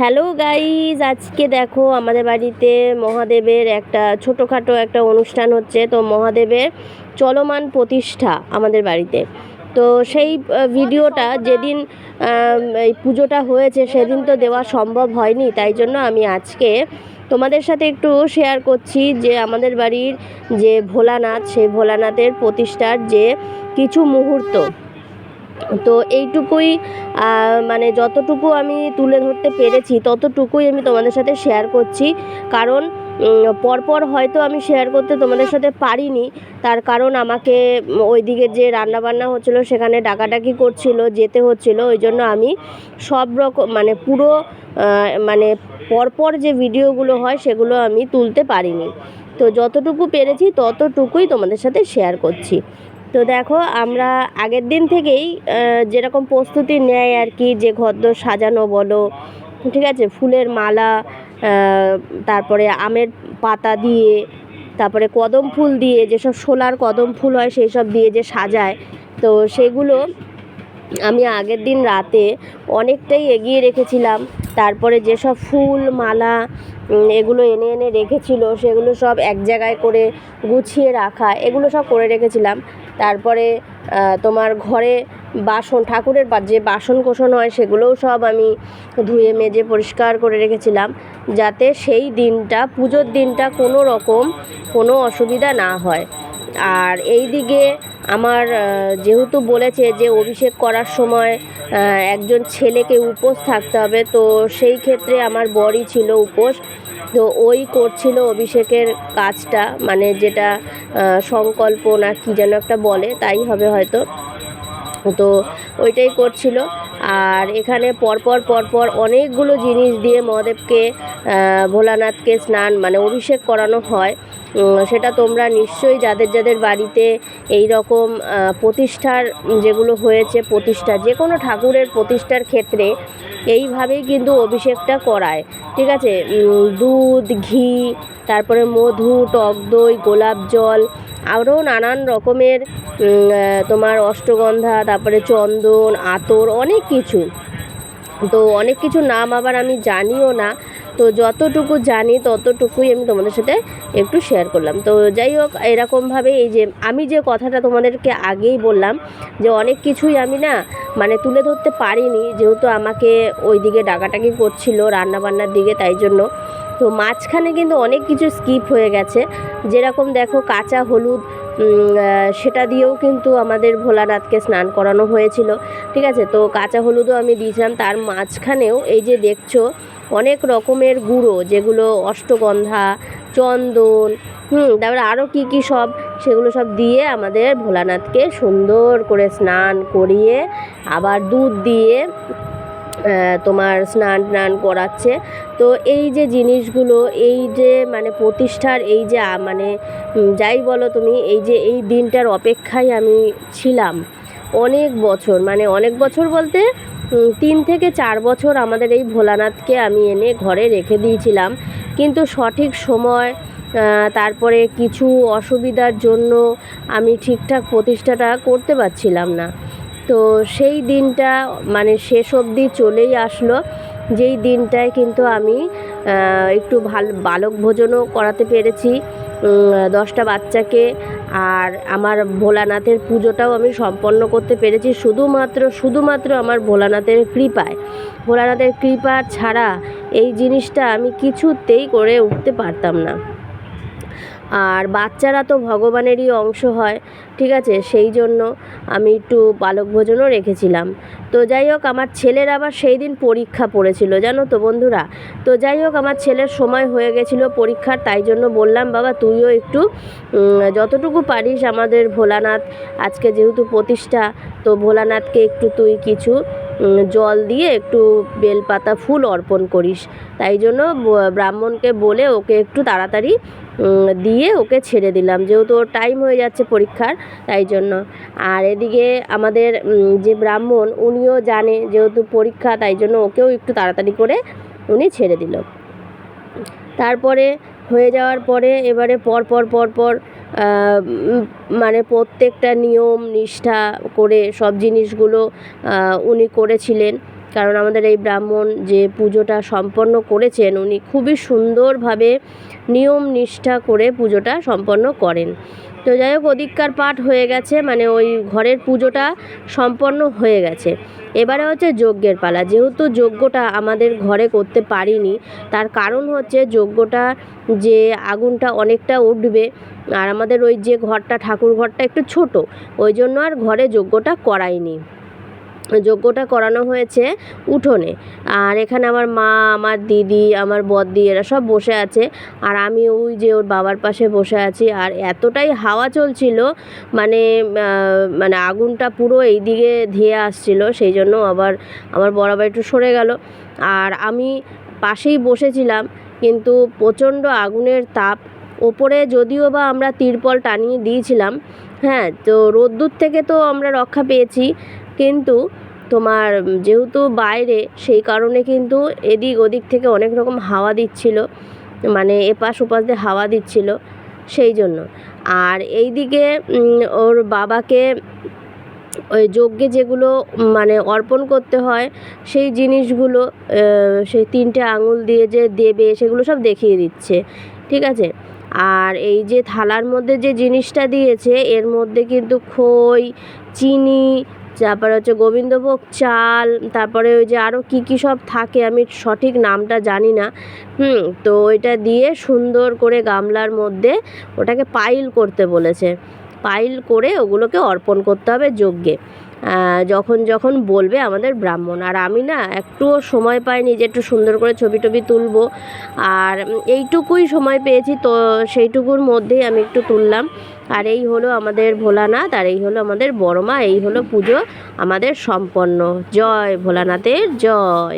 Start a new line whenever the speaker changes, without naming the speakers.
Hello guys আজকে দেখো আমাদের বাড়িতে মহাদেবের একটা ছোটোখাটো একটা অনুষ্ঠান হচ্ছে। তো মহাদেবের চলমান প্রতিষ্ঠা আমাদের বাড়িতে। তো সেই ভিডিওটা যেদিন এই পুজোটা হয়েছে সেদিন তো দেওয়া সম্ভব হয়নি। তাই জন্য আমি আজকে তোমাদের সাথে একটু শেয়ার করছি যে আমাদের বাড়ির যে ভোলানাথ, সেই ভোলানাথের প্রতিষ্ঠার যে কিছু মুহূর্ত। তো এইটুকুই মানে যতটুকু আমি তুলে ধরতে পেরেছি, ততটুকুই আমি তোমাদের সাথে শেয়ার করছি। কারণ পরপর হয়তো আমি শেয়ার করতে তোমাদের সাথে পারিনি। তার কারণ আমাকে ওইদিকে যে রান্নাবান্না হচ্ছিল, সেখানে ডাকাডাকি করছিল, যেতে হচ্ছিল, ওই জন্য আমি সব রকম মানে পুরো মানে পরপর যে ভিডিওগুলো হয়, সেগুলো আমি তুলতে পারিনি। তো যতটুকু পেরেছি, ততটুকুই তোমাদের সাথে শেয়ার করছি। তো দেখো, আমরা আগের দিন থেকেই যেরকম প্রস্তুতি নেয় আর কি, যে ঘরদোর সাজানো বলো, ঠিক আছে? ফুলের মালা তারপরে আমের পাতা দিয়ে, তারপরে কদম ফুল দিয়ে, যেসব সোলার কদম ফুল হয় সেই সব দিয়ে যে সাজায়, তো সেগুলো আমি আগের দিন রাতে অনেকটাই এগিয়ে রেখেছিলাম। তারপরে যেসব ফুল, মালা এগুলো এনে এনে রেখেছিল, সেগুলো সব এক জায়গায় করে গুছিয়ে রাখা, এগুলো সব করে রেখেছিলাম। তারপরে তোমার ঘরে বাসন, ঠাকুরের যে বাসন কোসন হয়, সেগুলোও সব আমি ধুয়ে, মেজে, পরিষ্কার করে রেখেছিলাম, যাতে সেই দিনটা, পুজোর দিনটা কোনো রকম কোনো অসুবিধা না হয়। আর এই দিকে আমার যেহেতু বলেছে যে অভিষেক করার সময় একজন ছেলেকে উপোস থাকতে হবে, তো সেই ক্ষেত্রে আমার বরই ছিল উপোস। তো ওই করছিল অভিষেকের কাজটা মানে যেটা সংকল্প না কি যেন একটা বলে, তাই হবে হয়তো। তো ওইটাই করছিল। আর এখানে পরপর পরপর অনেকগুলো জিনিস দিয়ে মহাদেবকে ভোলানাথকে স্নান মানে অভিষেক করানো হয়। সেটা তোমরা নিশ্চয়ই যাদের যাদের বাড়িতে এই রকম প্রতিষ্ঠার যেগুলো হয়েছে, প্রতিষ্ঠা যে কোনো ঠাকুরের প্রতিষ্ঠার ক্ষেত্রে এইভাবেই কিন্তু অভিষেকটা করায়। ঠিক আছে? দুধ, ঘি, তারপরে মধু, টক দই, গোলাপ জল, আরও নানান রকমের তোমার অষ্টগন্ধা, তারপরে চন্দন, আতর, অনেক কিছু। তো অনেক কিছু নাম আবার আমি জানিও না। তো যতটুকু জানি, ততটুকুই আমি তোমাদের সাথে একটু শেয়ার করলাম। তো যাই হোক, এরকমভাবে এই যে আমি যে কথাটা তোমাদেরকে আগেই বললাম, যে অনেক কিছুই আমি না মানে তুলে ধরতে পারিনি, যেহেতু আমাকে ওই দিকে ডাকাটাকি করছিল রান্নাবান্নার দিকে, তাই জন্য। তো মাঝখানে কিন্তু অনেক কিছু স্কিপ হয়ে গেছে। যেরকম দেখো, কাঁচা হলুদ সেটা দিয়েও কিন্তু আমাদের ভোলানাথকে স্নান করানো হয়েছিল। ঠিক আছে? তো কাঁচা হলুদও আমি দিয়েছিলাম। তার মাঝখানেও এই যে দেখছ অনেক রকমের গুঁড়ো, যেগুলো অষ্টগন্ধা, চন্দন, হুম, তারপরে আরও কী কী সব, সেগুলো সব দিয়ে আমাদের ভোলানাথকে সুন্দর করে স্নান করিয়ে আবার দুধ দিয়ে তোমার স্নান টান করাচ্ছে। তো এই যে জিনিসগুলো, এই যে মানে প্রতিষ্ঠার এই যে মানে যাই বলো তুমি, এই যে এই দিনটার অপেক্ষায় আমি ছিলাম অনেক বছর মানে অনেক বছর বলতে তিন থেকে চার বছর আমাদের এই ভোলানাথকে আমি এনে ঘরে রেখে দিয়েছিলাম। কিন্তু সঠিক সময় তারপরে কিছু অসুবিধার জন্য আমি ঠিকঠাক প্রতিষ্ঠাটা করতে পারছিলাম না। তো সেই দিনটা মানে শেষ অবধি চলেই আসলো। যেই দিনটায় কিন্তু আমি একটু ভালো, বালক ভোজনও করাতে পেরেছি। দশটা বাচ্চাকে আর আমার ভোলানাথের পুজোটাও আমি সম্পন্ন করতে পেরেছি। শুধুমাত্র শুধুমাত্র আমার ভোলানাথের কৃপায়। ভোলানাথের কৃপা ছাড়া এই জিনিসটা আমি কিছুতেই করে উঠতে পারতাম না। আর বাচ্চারা তো ভগবানেরই অংশ হয়, ঠিক আছে? সেই জন্য আমি একটু বালক ভোজনও রেখেছিলাম। তো যাই হোক, আমার ছেলের আবার সেই দিন পরীক্ষা পড়েছিল, জানো তো বন্ধুরা? তো যাই হোক, আমার ছেলের সময় হয়ে গেছিল পরীক্ষার, তাই জন্য বললাম, বাবা, তুইও একটু যতটুকু পারিস আমাদের ভোলানাথ, আজকে যেহেতু প্রতিষ্ঠা, তো ভোলানাথকে একটু তুই কিছু জল দিয়ে একটু বেলপাতা ফুল অর্পণ করিস। তাই জন্য ব্রাহ্মণকে বলে ওকে একটু তাড়াতাড়ি দিয়ে ওকে ছেড়ে দিলাম। যেহেতু ওর টাইম হয়ে যাচ্ছে পরীক্ষার, তাই জন্য। আর এদিকে আমাদের যে ব্রাহ্মণ, উনিও জানে যেহেতু পরীক্ষা, তাই জন্য ওকেও একটু তাড়াতাড়ি করে উনি ছেড়ে দিল। তারপরে হয়ে যাওয়ার পরে এবারে পর পর পর পর মানে প্রত্যেকটা নিয়ম, নিষ্ঠা করে সব জিনিসগুলো উনি করেছিলেন। কারণ আমাদের এই ব্রাহ্মণ যে পুজোটা সম্পন্ন করেছেন, উনি খুবই সুন্দরভাবে নিয়ম নিষ্ঠা করে পুজোটা সম্পন্ন করেন। তো যাই হোক অধিককার পাঠ হয়ে গেছে মানে ওই ঘরের পুজোটা সম্পন্ন হয়ে গেছে। এবারে হচ্ছে যজ্ঞের পালা। যেহেতু যজ্ঞটা আমাদের ঘরে করতে পারিনি, তার কারণ হচ্ছে যজ্ঞটা যে আগুনটা অনেকটা উঠবে, আর আমাদের ওই যে ঘরটা, ঠাকুর ঘরটা একটু ছোট, ওই জন্য আর ঘরে যজ্ঞটা করাইনি। যজ্ঞটা করানো হয়েছে উঠোনে। আর এখানে আমার মা, আমার দিদি, আমার বদ্দি, এরা সব বসে আছে। আর আমি ওই যে ওর বাবার পাশে বসে আছি। আর এতটাই হাওয়া চলছিল মানে মানে আগুনটা পুরো এই দিকে ধেয়ে আসছিল, সেই জন্য আবার আমার বড় আবার একটু সরে গেল। আর আমি পাশেই বসেছিলাম, কিন্তু প্রচণ্ড আগুনের তাপ। ওপরে যদিও বা আমরা তিরপল টানিয়ে দিয়েছিলাম হ্যাঁ তো রোদ্দুর থেকে তো আমরা রক্ষা পেয়েছি। কিন্তু তোমার যেহেতু বাইরে, সেই কারণে কিন্তু এদিক ওদিক থেকে অনেক রকম হাওয়া দিচ্ছিল। মানে এপাশ ওপাশ দিয়ে হাওয়া দিচ্ছিল সেই জন্য। আর এই দিকে ওর বাবাকে ওই যজ্ঞে যেগুলো মানে অর্পণ করতে হয়, সেই জিনিসগুলো সেই তিনটে আঙুল দিয়ে যে দেবে, সেগুলো সব দেখিয়ে দিচ্ছে। ঠিক আছে? আর এই যে থালার মধ্যে যে জিনিসটা দিয়েছে, এর মধ্যে কিন্তু খই, চিনি, তারপরে হচ্ছে গোবিন্দভোগ চাল, তারপরে ওই যে আরও কী কী সব থাকে, আমি সঠিক নামটা জানি না। হুম, তো ওইটা দিয়ে সুন্দর করে গামলার মধ্যে ওটাকে পাইল করতে বলেছে। পাইল করে ওগুলোকে অর্পণ করতে হবে যজ্ঞে। যখন যখন বলবে আমাদের ব্রাহ্মণ। আর আমি না একটুও সময় পাইনি যে একটু সুন্দর করে ছবি টবি তুলবো। আর এইটুকুই সময় পেয়েছি, তো সেইটুকুর মধ্যেই আমি একটু তুললাম। আর এই হলো আমাদের ভোলানাথ, আর এই হলো আমাদের বড়মা, এই হলো পুজো আমাদের সম্পন্ন। জয় ভোলানাথের, জয়।